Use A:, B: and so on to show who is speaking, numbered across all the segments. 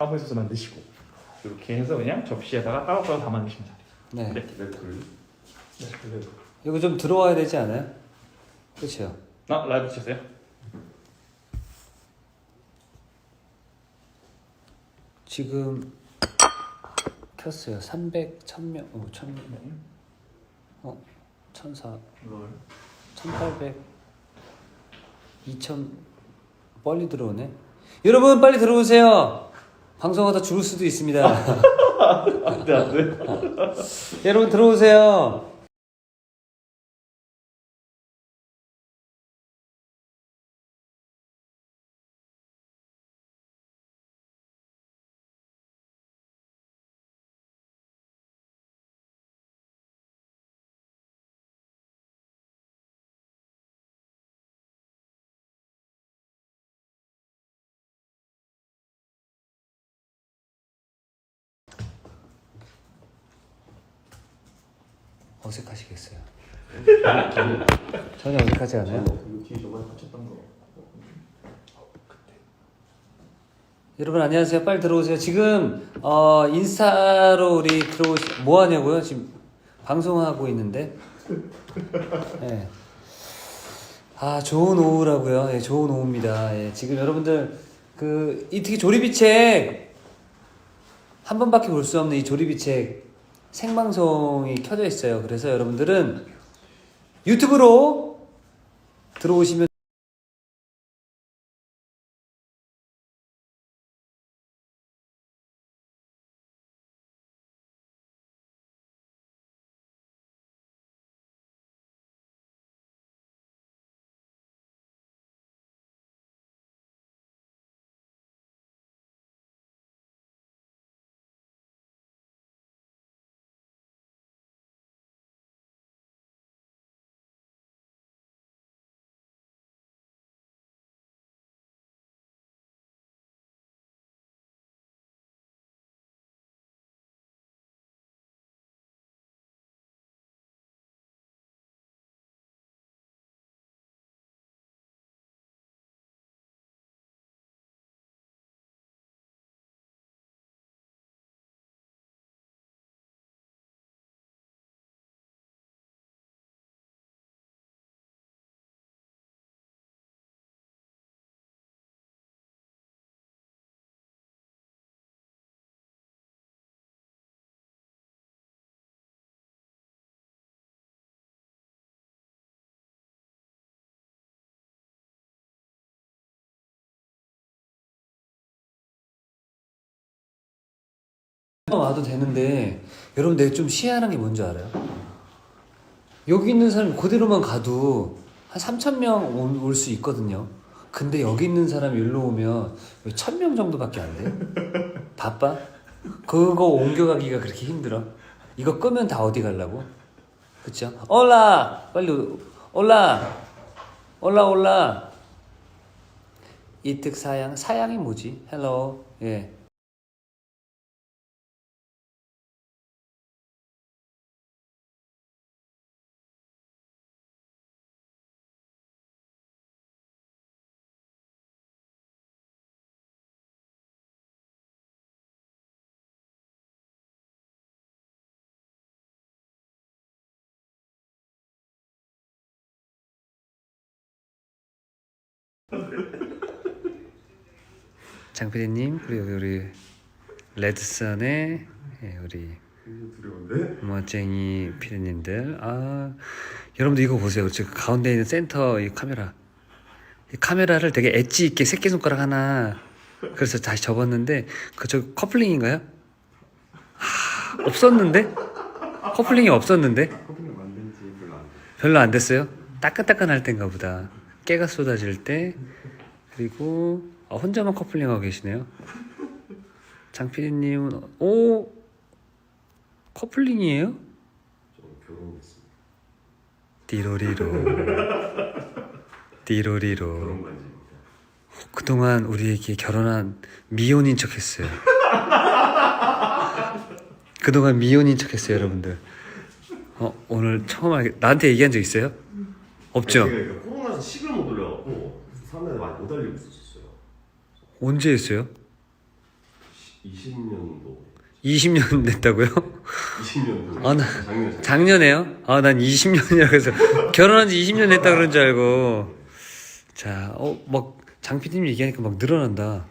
A: 화분 소스 만드시고 이렇게 해서 그냥 접시에다가 따로따로 담아주시면 돼요.
B: 네.
A: 네.
C: 왜 돌려?
A: 네, 그래도.
B: 이거 좀 들어와야 되지 않아요? 그렇죠.
A: 아 라이브 쳤어요?
B: 지금 켰어요. 300, 1000명, 어, 1000명, 어, 1004, 1800, 2000 빨리 들어오네. 여러분 빨리 들어오세요. 방송하다 죽을 수도 있습니다.
A: 안 돼 안 돼.
B: 여러분 들어오세요. 어색하시겠어요. 전혀 어색하지 않아요?
C: 그 뒤에 다쳤던 거.
B: 여러분 안녕하세요. 빨리 들어오세요. 지금 어, 인스타로 우리 들어오시 뭐 하냐고요? 지금 방송하고 있는데. 예. 아 좋은 오후라고요. 예, 좋은 오후입니다. 예, 지금 여러분들 그 이 특히 조립이 책한 번밖에 볼 수 없는 이 조립이 책 생방송이 켜져 있어요. 그래서 여러분들은 유튜브로 들어오시면 와도 되는데 여러분 내가 좀 희한한 게 뭔지 알아요? 여기 있는 사람이 그대로만 가도 한 3천 명 올 수 있거든요. 근데 여기 있는 사람이 일로 오면 1000명 정도밖에 안 돼. 바빠? 그거 옮겨가기가 그렇게 힘들어? 이거 끄면 다 어디 가려고? 그쵸? 올라! 빨리 올라! 올라 올라! 이특 사양 사양이 뭐지? 헬로 예. 장PD님 그리고 여기 우리 레드선의 예, 우리
C: 두려운데?
B: 멋쟁이 피디님들 아 여러분들 이거 보세요 지금 가운데 있는 센터 이 카메라 이 카메라를 되게 엣지 있게 새끼손가락 하나 그래서 다시 접었는데 그저 커플링인가요? 아, 없었는데 커플링이 없었는데
C: 커피는 만든 지 별로 안 돼.
B: 별로 안 됐어요? 따끈따끈할 땐가 보다. 깨가 쏟아질 때. 그리고 아, 혼자만 커플링하고 계시네요. 장PD님은 오 커플링이에요? 디로리로 디로리로. 그동안 우리에게 결혼한 미혼인 척했어요. 그동안 미혼인 척했어요, 여러분들. 어 오늘 처음 알게 나한테 얘기한 적 있어요? 없죠?
C: 코로나에서 식을 못 올려갖고 사람들이 많이 못 알리고 있었어요.
B: 언제 했어요?
C: 20년도
B: 20년 됐다고요?
C: 20년도
B: 아, 나-
C: 작년
B: 작년에요? 아, 난 20년이라 해서 결혼한 지 20년 됐다 그런 줄 알고. 자, 어, 막 장피디님 얘기하니까 막 늘어난다.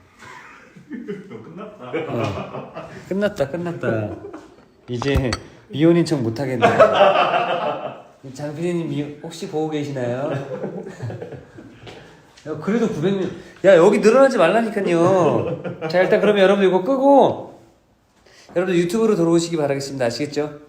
A: 끝났다.
B: 어, 끝났다, 끝났다. 이제 미혼인 척 못 하겠네. 장피디님 미- 혹시 보고 계시나요? 야, 그래도 900명. 야, 여기 늘어나지 말라니까요. 자, 일단 그러면 여러분 이거 끄고 여러분들 유튜브로 들어오시기 바라겠습니다. 아시겠죠?